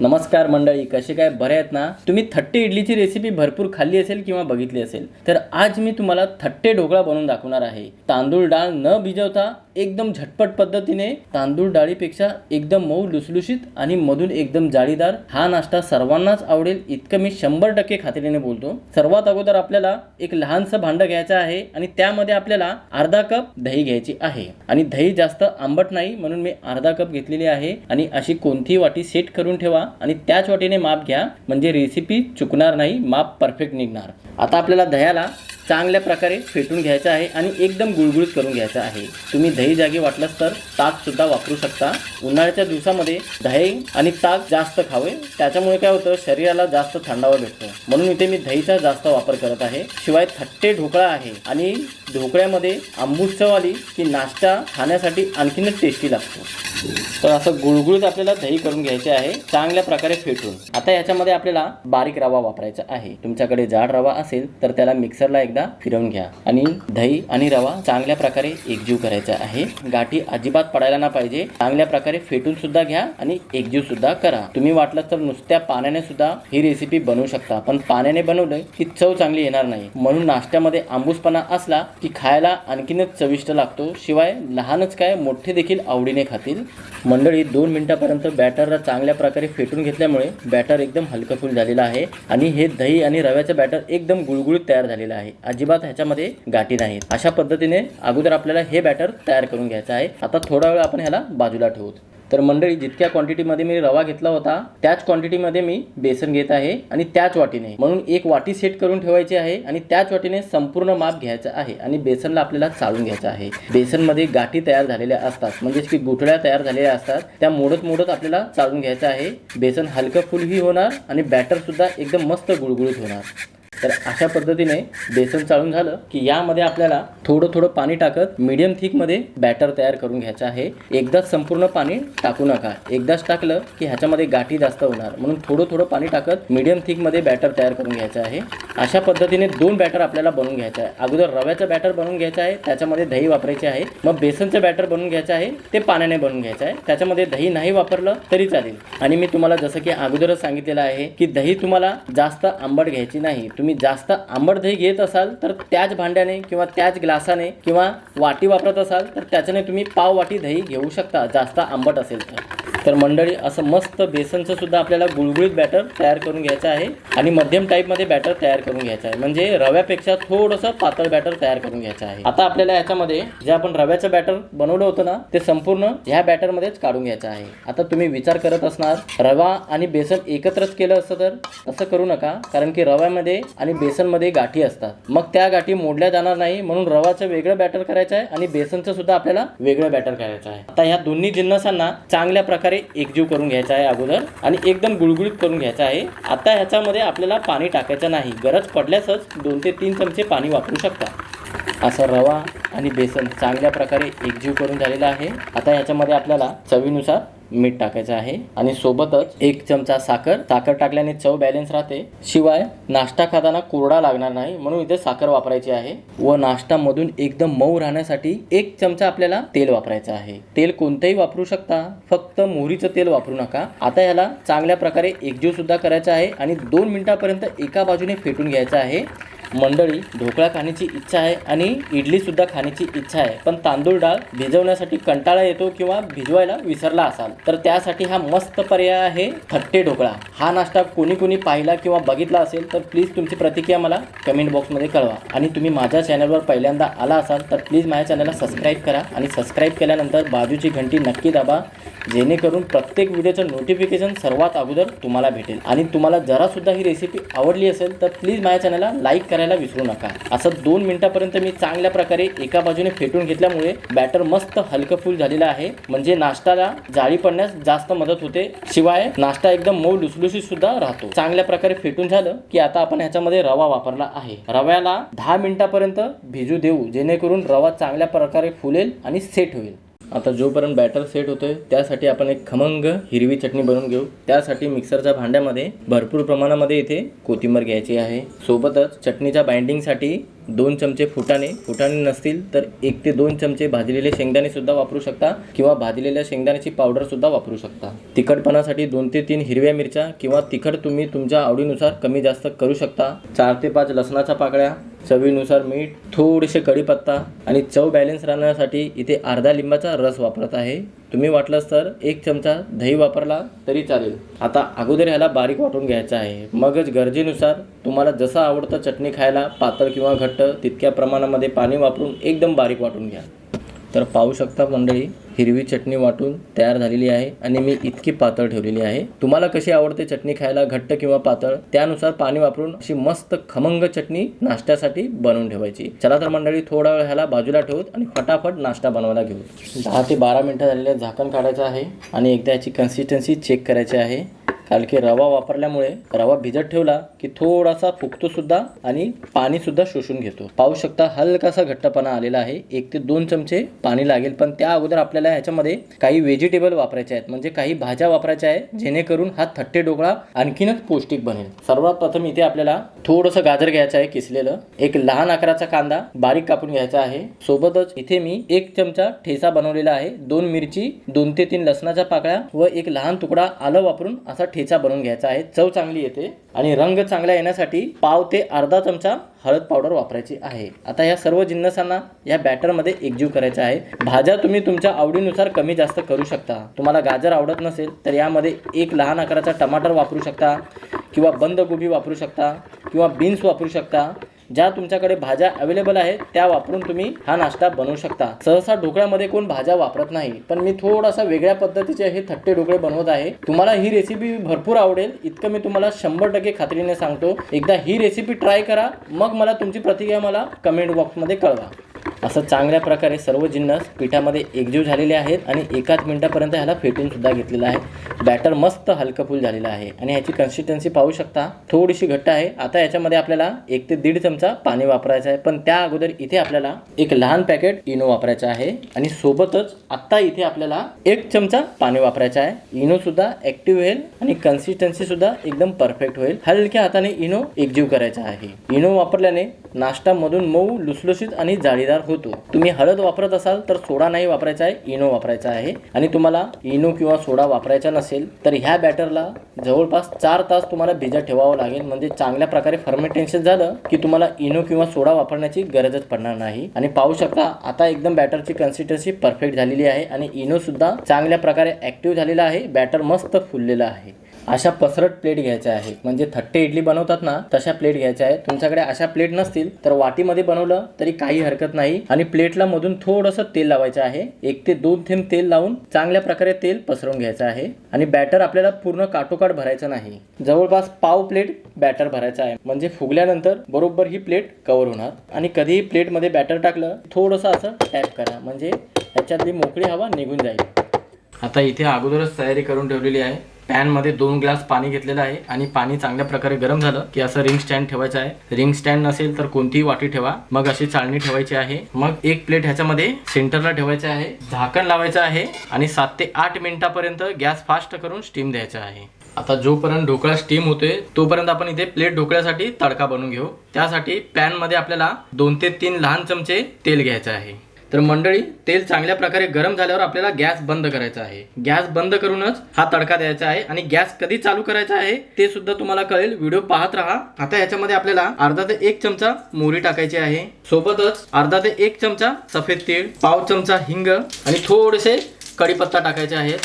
नमस्कार मंडळी कसे काय? बरे आहेत ना? तुम्ही थट्टे इडलीची रेसिपी भरपूर खाल्ली असेल किंवा बघितली असेल तर आज मी तुम्हाला थट्टे ढोकळा बनवून दाखवणार आहे. तांदूळ डाळ न भिजवता एकदम झटपट पद्धतीने तांदूळ डाळीपेक्षा एकदम मऊ लुसलुशीत आणि मधून एकदम जाळीदार हा नाश्ता सर्वांनाच आवडेल इतकं मी शंभर टक्के खात्रीने बोलतो. सर्वात अगोदर आपल्याला एक लहानसं भांडं घ्यायचं आहे आणि त्यामध्ये आपल्याला अर्धा कप दही घ्यायची आहे. आणि दही जास्त आंबट नाही म्हणून मी अर्धा कप घेतलेली आहे आणि अशी कोणतीही वाटी सेट करून ठेवा. आणि त्याच वाटीने माप घ्या. म्हणजे रेसिपी चुकणार नाही माप परफेक्ट निघणार. आता आपल्याला दह्याला चांगल्या प्रकारे फेटून घ्यायचं आहे आणि एकदम गुळगुळीत करून घ्यायचं आहे. तुम्ही दही जागी वाटलंच तर ताक सुद्धा वापरू शकता. उन्हाळ्याच्या दिवसामध्ये दही आणि ताक जास्त खावे. त्याच्यामुळे काय होतं शरीराला जास्त थंडावा भेटतो. म्हणून इथे मी दहीचा जास्त वापर करत आहे. शिवाय थट्टे ढोकळा आहे आणि ढोकळ्यामध्ये आंबूस आली की नाश्ता खाण्यासाठी आणखीनच टेस्टी लागतो. तर असं गुळगुळीत आपल्याला दही करून घ्यायचे आहे. चांगल्या प्रकारे फेटून आता याच्यामध्ये आपल्याला बारीक रवा वापरायचा आहे. तुमच्याकडे जाड रवा असेल तर त्याला मिक्सरला एकदा फिरवून घ्या. आणि दही आणि रवा चांगल्या प्रकारे एकजीव करायचा आहे. गाठी अजिबात पडायला ना पाहिजे. चांगल्या प्रकारे फेटून सुद्धा घ्या आणि एकजीव सुद्धा करा. तुम्ही वाटलं तर नुसत्या पाण्याने सुद्धा ही रेसिपी बनवू शकता. पण पाण्याने बनवलं की चव चांगली येणार नाही. म्हणून नाश्त्यामध्ये आंबूसपणा असला की खायला आणखीनच चविष्ट लागतो. शिवाय लहानच काय मोठे देखील आवडीने खातील. मंडळी दोन मिनिटापर्यंत बॅटरला चांगल्या प्रकारे फेटून घेतल्यामुळे बॅटर एकदम हलकफुल झालेला आहे आणि हे दही आणि रव्याचं बॅटर एकदम गुळगुळीत तयार झालेलं आहे. अजिबात ह्याच्यामध्ये गाठी नाहीत. अशा पद्धतीने अगोदर आपल्याला हे बॅटर तयार करून घ्यायचं आहे. आता थोडा वेळ आपण ह्याला बाजूला ठेवू. तर मंडळी जितक्या क्वांटिटीमध्ये मी रवा घेतला होता त्याच क्वांटिटीमध्ये मी बेसन घेत आहे आणि त्याच वाटीने. म्हणून एक वाटी सेट करून ठेवायची आहे आणि त्याच वाटीने संपूर्ण माप घ्यायचं आहे आणि बेसनला आपल्याला चाळून घ्यायचं आहे. बेसनमध्ये गाठी तयार झालेल्या असतात. म्हणजेच की गुठळ्या तयार झालेल्या असतात. त्या मोडत मोडत आपल्याला चाळून घ्यायचं आहे. बेसन हलकं फुलही होणार आणि बॅटर सुद्धा एकदम मस्त गुळगुळीत होणार. तर अशा पद्धतीने बेसन चाळून झालं की यामध्ये आपल्याला थोडं थोडं पाणी टाकत मीडियम थिकमध्ये बॅटर तयार करून घ्यायचं आहे. एकदाच संपूर्ण पाणी टाकू नका. एकदाच टाकलं की ह्याच्यामध्ये गाठी जास्त होणार. म्हणून थोडं थोडं पाणी टाकत मीडियम थिकमध्ये बॅटर तयार करून घ्यायचं आहे. अशा पद्धतीने दोन बॅटर आपल्याला बनवून घ्यायचं आहे. अगोदर रव्याचं बॅटर बनवून घ्यायचं आहे. त्याच्यामध्ये दही वापरायचे आहे. मग बेसनचं बॅटर बनवून घ्यायचं आहे. ते पाण्याने बनवून घ्यायचं आहे. त्याच्यामध्ये दही नाही वापरलं तरी चालेल. आणि मी तुम्हाला जसं की अगोदरच सांगितलेलं आहे की दही तुम्हाला जास्त आंबट घ्यायची नाही. तुम्ही जास्त आंबट दही घेत असाल तर त्याच भांड्याने किंवा त्याच ग्लासाने किंवा वाटी वापरत असाल तर त्याच्याने तुम्ही पाव वाटी दही घेऊ शकता जास्त आंबट असेल तर. तर मंडळी असं मस्त बेसनचं सुद्धा आपल्याला गुळगुळीत बॅटर तयार करून घ्यायचं आहे आणि मध्यम टाईपमध्ये बॅटर तयार करून घ्यायचं आहे. म्हणजे रव्यापेक्षा थोडंसं पातळ बॅटर तयार करून घ्यायचं आहे. आता आपल्याला याच्यामध्ये जे आपण रव्याचं बॅटर बनवलं होतं ना ते संपूर्ण ह्या बॅटरमध्येच काढून घ्यायचं आहे. आता तुम्ही विचार करत असणार रवा आणि बेसन एकत्रच केलं असतं तर असं करू नका कारण की रव्यामध्ये आणि बेसनमध्ये गाठी असतात. मग त्या गाठी मोडल्या जाणार नाही म्हणून रवाचं वेगळं बॅटर करायचं आहे आणि बेसनचं सुद्धा आपल्याला वेगळं बॅटर करायचं आहे. आता ह्या दोन्ही जिन्नसांना चांगल्या प्रकारे एकजीव करून घ्यायचा आहे अगोदर आणि एकदम गुळगुळीत करून घ्यायचा आहे. आता ह्याच्यामध्ये आपल्याला पाणी टाकायचं नाही. गरज पडल्यासच दोन ते तीन चमचे पाणी वापरू शकता. असं रवा आणि बेसन चांगल्या प्रकारे एकजीव करून झालेला आहे. आता ह्याच्यामध्ये आपल्याला चवीनुसार मीठ टाकायचं आहे आणि सोबतच एक चमचा साखर. साखर टाकल्याने चव बॅलन्स राहते. शिवाय नाश्ता खाताना कोरडा लागणार नाही म्हणून इथे साखर वापरायची आहे व नाश्ता मधून एकदम मऊ राहण्यासाठी एक चमचा आपल्याला तेल वापरायचं आहे. तेल कोणतंही वापरू शकता. फक्त मोहरीचं तेल वापरू नका. आता याला चांगल्या प्रकारे एकजीव सुद्धा करायचा आहे आणि दोन मिनिटापर्यंत एका बाजूने फेटून घ्यायचं आहे. मंडळी ढोकळा खाण्याची इच्छा आहे आणि इडलीसुद्धा खाण्याची इच्छा आहे. पण तांदूळ डाळ भिजवण्यासाठी कंटाळा येतो किंवा भिजवायला विसरला असाल तर त्यासाठी हा मस्त पर्याय आहे थट्टे ढोकळा. हा नाश्ता कोणी कोणी पाहिला किंवा बघितला असेल तर प्लीज तुमची प्रतिक्रिया मला कमेंट बॉक्समध्ये कळवा. आणि तुम्ही माझ्या चॅनलवर पहिल्यांदा आला असाल तर प्लीज माझ्या चॅनलला सबस्क्राईब करा आणि सबस्क्राईब केल्यानंतर बाजूची घंटी नक्की दाबा जेणेकरून प्रत्येक व्हिडिओचं नोटिफिकेशन सर्वात अगोदर तुम्हाला भेटेल. आणि तुम्हाला जरासुद्धा ही रेसिपी आवडली असेल तर प्लीज माझ्या चॅनलला लाईक करा. करायला विसरू नका. असं दोन मिनिटापर्यंत मी चांगल्या प्रकारे एका बाजूने फेटून घेतल्यामुळे बॅटर मस्त हलकं फुल आहे. म्हणजे नाश्त्याला जाळी पडण्यास जास्त मदत होते. शिवाय नाश्ता एकदम मऊ लुसलुसीत सुद्धा राहतो. चांगल्या प्रकारे फेटून झालं की आता आपण ह्याच्यामध्ये रवा वापरला आहे. रव्याला दहा मिनिटापर्यंत भिजू देऊ जेणेकरून रवा चांगल्या प्रकारे फुलेल आणि सेट होईल. आता जोपर्यंत बॅटर सेट होतोय त्यासाठी आपण एक खमंग हिरवी चटणी बनवून घेऊ. त्यासाठी मिक्सरच्या भांड्यामध्ये भरपूर प्रमाणामध्ये इथे कोथिंबीर घ्यायची आहे. सोबतच चटणीच्या बाइंडिंगसाठी दोन चमचे फुटाणे. फुटाणे नसतील तर एक ते दोन चमचे भाजलेले शेंगदाणेसुद्धा वापरू शकता किंवा भाजलेल्या शेंगदाण्याची पावडरसुद्धा वापरू शकता. तिखटपणासाठी दोन ते तीन हिरव्या मिरच्या किंवा तिखट तुम्ही तुमच्या आवडीनुसार कमी जास्त करू शकता. चार ते पाच लसणाच्या पाकळ्या चवीनुसार मीठ थोडेसे कढीपत्ता आणि चव बॅलन्स राहण्यासाठी इथे अर्धा लिंबाचा रस वापरत आहे. तुम्ही वाटलंच तर एक चमचा दही वापरला तरी चालेल. आता अगोदर ह्याला बारीक वाटून घ्यायचं आहे. मगच गरजेनुसार तुम्हाला जसं आवडतं चटणी खायला पातळ किंवा घट्ट तितक्या प्रमाणामध्ये पाणी वापरून एकदम बारीक वाटून घ्या. तर पाहू शकता मंडळी हिरवी चटणी वाटून तयार झालेली आहे आणि मी इतकी पातळ ठेवलेली आहे. तुम्हाला कशी आवडते चटणी खायला घट्ट किंवा पातळ? त्यानुसार पाणी वापरून अशी मस्त खमंग चटणी नाश्त्यासाठी बनवून ठेवायची. चला तर मंडळी थोडा वेळ ह्याला बाजूला ठेवूत आणि फटाफट नाश्ता बनवायला घेऊ. दहा ते बारा मिनटं झालेले झाकण काढायचं आहे आणि एकदा याची कन्सिस्टन्सी चेक करायची आहे. की रवा वापरल्यामुळे रवा भिजत ठेवला की थोडासा फुगतो सुद्धा आणि पाणी सुद्धा शोषून घेतो. पाहू शकता हलकासा घट्टपणा आलेला आहे. एक ते दोन चमचे पाणी लागेल. पण त्या अगोदर आपल्याला ह्याच्यामध्ये काही व्हेजिटेबल वापरायचे आहेत. म्हणजे काही भाज्या वापरायच्या आहेत जेणेकरून हा थट्टे ढोकळा आणखीनच पौष्टिक बनेल. सर्वात प्रथम इथे आपल्याला थोडंसं गाजर घ्यायचं आहे किसलेलं. एक लहान आकाराचा कांदा बारीक कापून घ्यायचा आहे. सोबतच इथे मी एक चमचा ठेचा बनवलेला आहे. दोन मिरची दोन ते तीन लसणाच्या पाकळ्या व एक लहान तुकडा आलं वापरून असा ठेचा बनवून घ्यायचा आहे. चव चांगली येते आणि रंग चांगला येण्यासाठी पाव ते अर्धा चमचा हळद पावडर वापरायची आहे. आता या सर्व जिन्नसांना या बॅटरमध्ये एकजीव करायचा आहे. भाज्या तुम्ही तुमच्या आवडीनुसार कमी जास्त करू शकता. तुम्हाला गाजर आवडत नसेल तर यामध्ये एक लहान आकाराचा टमाटर वापरू शकता किंवा बंदगोबी वापरू शकता किंवा बीन्स वापरू शकता. ज्या तुमच्याकडे भाज्या अवेलेबल आहेत त्या वापरून तुम्ही हा नाश्ता बनवू शकता. सहसा ढोकळ्यामध्ये कोण भाज्या वापरत नाही पण मी थोडासा वेगळ्या पद्धतीचे हे थट्टे ढोकळे बनवत आहे. तुम्हाला ही रेसिपी भरपूर आवडेल. इतकं मी तुम्हाला शंभर टक्के खात्रीने सांगतो. एकदा ही रेसिपी ट्राय करा. मग मला तुमची प्रतिक्रिया मला कमेंट बॉक्समध्ये कळवा. असं चांगल्या प्रकारे सर्व जिन्नस पिठामध्ये एकजीव झालेले आहेत आणि एकाच मिनटापर्यंत ह्याला फेटून सुद्धा घेतलेलं आहे. बॅटर मस्त हलकं झालेलं आहे आणि ह्याची कन्सिस्टन्सी पाहू शकता. थोडीशी घट्ट आहे. आता याच्यामध्ये आपल्याला एक ते दीड चमचा पाणी वापरायचं आहे. पण त्या अगोदर इथे आपल्याला एक लहान पॅकेट इनो वापरायचं आहे आणि सोबतच आत्ता इथे आपल्याला एक चमचा पाणी वापरायचं आहे. इनो सुद्धा ऍक्टिव्ह होईल आणि कन्सिस्टन्सी सुद्धा एकदम परफेक्ट होईल. हलक्या हाताने इनो एकजीव करायचा आहे. इनो वापरल्याने नाश्ता मधून मऊ लुसलुशीत आणि जाळीदार होतो. तुम्ही हळद वापरत असाल तर सोडा नाही वापरायचा आहे इनो वापरायचा आहे. आणि तुम्हाला इनो किंवा सोडा वापरायचा नसेल तर ह्या बॅटरला जवळपास चार तास तुम्हाला भिजत ठेवावं लागेल. म्हणजे चांगल्या प्रकारे फर्मेंटेशन झालं की तुम्हाला इनो किंवा सोडा वापरण्याची गरजच पडणार नाही. आणि पाहू शकता आता एकदम बॅटरची कन्सिस्टन्सी परफेक्ट झालेली आहे. आणि इनो सुद्धा चांगल्या प्रकारे ऍक्टिव्ह झालेला आहे. बॅटर मस्त फुललेला आहे. अशा पसरट प्लेट घ्यायच्या आहेत. म्हणजे थट्टे इडली बनवतात ना तशा प्लेट घ्यायच्या आहेत. तुमच्याकडे अशा प्लेट नसतील तर वाटीमध्ये बनवलं तरी काही हरकत नाही. आणि प्लेटला मधून थोडंसं तेल लावायचं आहे. एक ते दोन थेंब तेल लावून चांगल्या प्रकारे तेल पसरवून घ्यायचं आहे. आणि बॅटर आपल्याला पूर्ण काटोकाट भरायचं नाही. जवळपास पाव प्लेट बॅटर भरायचं आहे. म्हणजे फुगल्यानंतर बरोबर ही प्लेट कव्हर होणार. आणि कधीही प्लेटमध्ये बॅटर टाकलं थोडंसं असं टॅप करा. म्हणजे ह्याच्यातली मोकळी हवा निघून जाईल. आता इथे अगोदरच तयारी करून ठेवलेली आहे. पॅनमध्ये दोन ग्लास पाणी घेतलेलं आहे आणि पाणी चांगल्या प्रकारे गरम झालं की असं रिंग स्टँड ठेवायचं आहे. रिंग स्टँड नसेल तर कोणतीही वाटी ठेवा. मग अशी चाळणी ठेवायची आहे. मग एक प्लेट ह्याच्यामध्ये सेंटरला ठेवायचं आहे. झाकण लावायचं आहे आणि सात ते आठ मिनिटापर्यंत गॅस फास्ट करून स्टीम द्यायचा आहे. आता जोपर्यंत ढोकळा स्टीम होतोय तोपर्यंत आपण इथे प्लेट ढोकळ्यासाठी तडका बनवून घेऊ. त्यासाठी पॅनमध्ये आपल्याला दोन ते तीन लहान चमचे तेल घ्यायचं आहे. तर मंडळी तेल चांगल्या प्रकारे गरम झाल्यावर आपल्याला गॅस बंद करायचा आहे. गॅस बंद करूनच हा तडका द्यायचा आहे आणि गॅस कधी चालू करायचा आहे ते सुद्धा तुम्हाला कळेल. व्हिडिओ पाहत राहा. आता याच्यामध्ये आपल्याला अर्धा ते एक चमचा मोहरी टाकायची आहे. सोबतच अर्धा ते एक चमचा सफेद तीळ पाव चमचा हिंग आणि थोडेसे कढीपत्ता टाकायचे आहेत.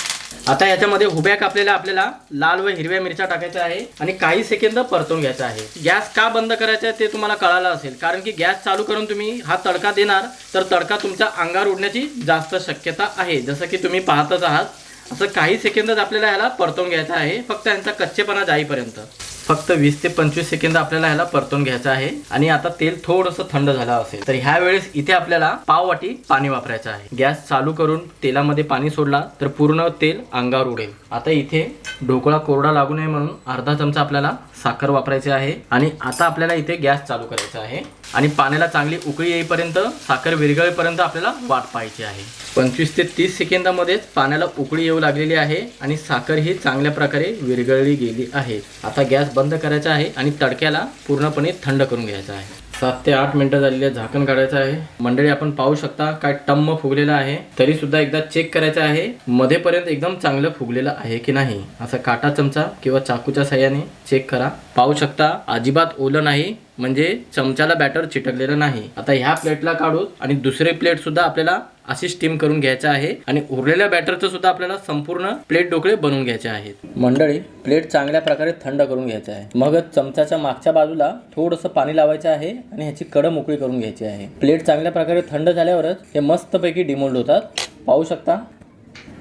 आता याच्यामध्ये हुब्या कापलेल्या आपल्याला लाल व हिरव्या मिरच्या टाकायच्या आहे आणि काही सेकंद परतून घ्यायचा आहे. गॅस का बंद करायचा आहे ते तुम्हाला कळालं असेल. कारण की गॅस चालू करून तुम्ही हा तडका देणार तर तडका तुमच्या अंगावर उडण्याची जास्त शक्यता आहे. जसं की तुम्ही पाहतच आहात असं काही सेकंदच आपल्याला ह्याला परतून घ्यायचा आहे. फक्त यांचा कच्चेपणा जाईपर्यंत. फक्त वीस ते पंचवीस सेकंद आपल्याला ह्याला परतून घ्यायचं आहे. आणि आता तेल थोडंसं थंड झालं असेल तर ह्या वेळेस इथे आपल्याला पाव वाटी पाणी वापरायचं आहे. गॅस चालू करून तेलामध्ये पाणी सोडला तर पूर्ण तेल अंगावर उडेल. आता इथे ढोकळा कोरडा लागू नये म्हणून अर्धा चमचा आपल्याला साखर वापरायची आहे आणि आता आपल्याला इथे गॅस चालू करायचा आहे. आणि पाण्याला चांगली उकळी येईपर्यंत साखर विरघळेपर्यंत आपल्याला वाट पाहायची आहे. पंचवीस ते तीस सेकंदामध्येच पाण्याला उकळी येऊ लागलेली आहे आणि साखर ही चांगल्या प्रकारे विरघळली गेली आहे. आता गॅस बंद करायचा आहे आणि तडक्याला पूर्णपणे थंड करून घ्यायचा आहे. सात ते आठ मिनिटं झालेली आहे झाकण काढायचं आहे. मंडळी आपण पाहू शकता काय टम्म फुगलेलं आहे. तरी सुद्धा एकदा चेक करायचं आहे मध्येपर्यंत एकदम चांगलं फुगलेलं आहे की नाही. असा काटा चमचा किंवा चाकूच्या सहाय्याने चेक करा. पाहू शकता अजिबात ओलं नाही म्हणजे चमच्याला बॅटर चिटकलेलं नाही. आता ह्या प्लेटला काढू आणि दुसरे प्लेट सुद्धा आपल्याला अशी स्टीम करून घ्यायचं आहे. आणि उरलेल्या बॅटरचं सुद्धा आपल्याला संपूर्ण प्लेट ढोकळे बनवून घ्यायचे आहेत. मंडळी प्लेट चांगल्या प्रकारे थंड करून घ्यायचं आहे. मग चमच्याच्या मागच्या बाजूला थोडंसं पाणी लावायचं आहे आणि ह्याची कड मोकळी करून घ्यायची आहे. प्लेट चांगल्या प्रकारे थंड झाल्यावरच हे मस्तपैकी डिमोल्ड होतात. पाहू शकता?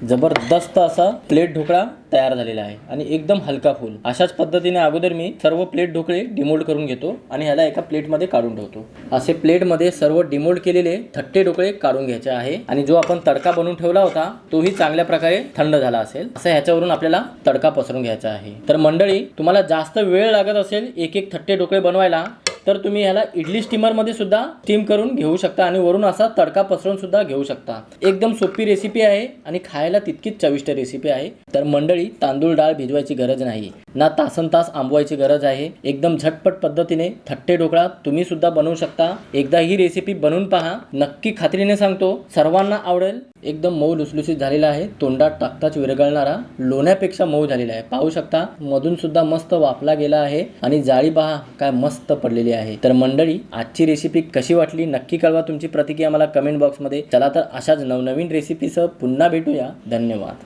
जबरदस्त असा प्लेट ढोकळा तयार झालेला आहे. आणि एकदम हलका फुल अशाच पद्धतीने अगोदर मी सर्व प्लेट ढोकळे डिमोल्ड करून घेतो आणि ह्याला एका प्लेटमध्ये काढून ठेवतो. असे प्लेटमध्ये सर्व डिमोल्ड केलेले थट्टे ढोकळे काढून घ्यायचे आहे. आणि जो आपण तडका बनवून ठेवला होता तोही चांगल्या प्रकारे थंड झाला असेल. असं ह्याच्यावरून आपल्याला तडका पसरून घ्यायचा आहे. तर मंडळी तुम्हाला जास्त वेळ लागत असेल एक एक थट्टे ढोकळे बनवायला तर तुम्ही ह्याला इडली स्टीमरमध्ये सुद्धा स्टीम करून घेऊ शकता आणि वरून असा तडका पसरून सुद्धा घेऊ शकता. एकदम सोपी रेसिपी आहे आणि खायला तितकीच चविष्ट रेसिपी आहे. तर मंडळी तांदूळ डाळ भिजवायची गरज नाही. ना तासन तास आंबवायची गरज आहे. एकदम झटपट पद्धतीने थट्टे ढोकळा तुम्ही सुद्धा बनवू शकता. एकदा ही रेसिपी बनवून पहा. नक्की खात्रीने सांगतो. सर्वांना आवडेल. एकदम मऊ लुसलुसीत झालेला आहे. तोंडात टाकताच विरघळणारा लोण्यापेक्षा मऊ झालेला आहे. पाहू शकता मधून सुद्धा मस्त वापला गेला आहे आणि जाळी पहा काय मस्त पडलेली आहे. तर मंडळी आजची रेसिपी कशी वाटली? नक्की कळवा तुमची प्रतिक्रिया मला कमेंट बॉक्समध्ये चला तर अशाच नवनवीन रेसिपीसह पुन्हा भेटूया. धन्यवाद.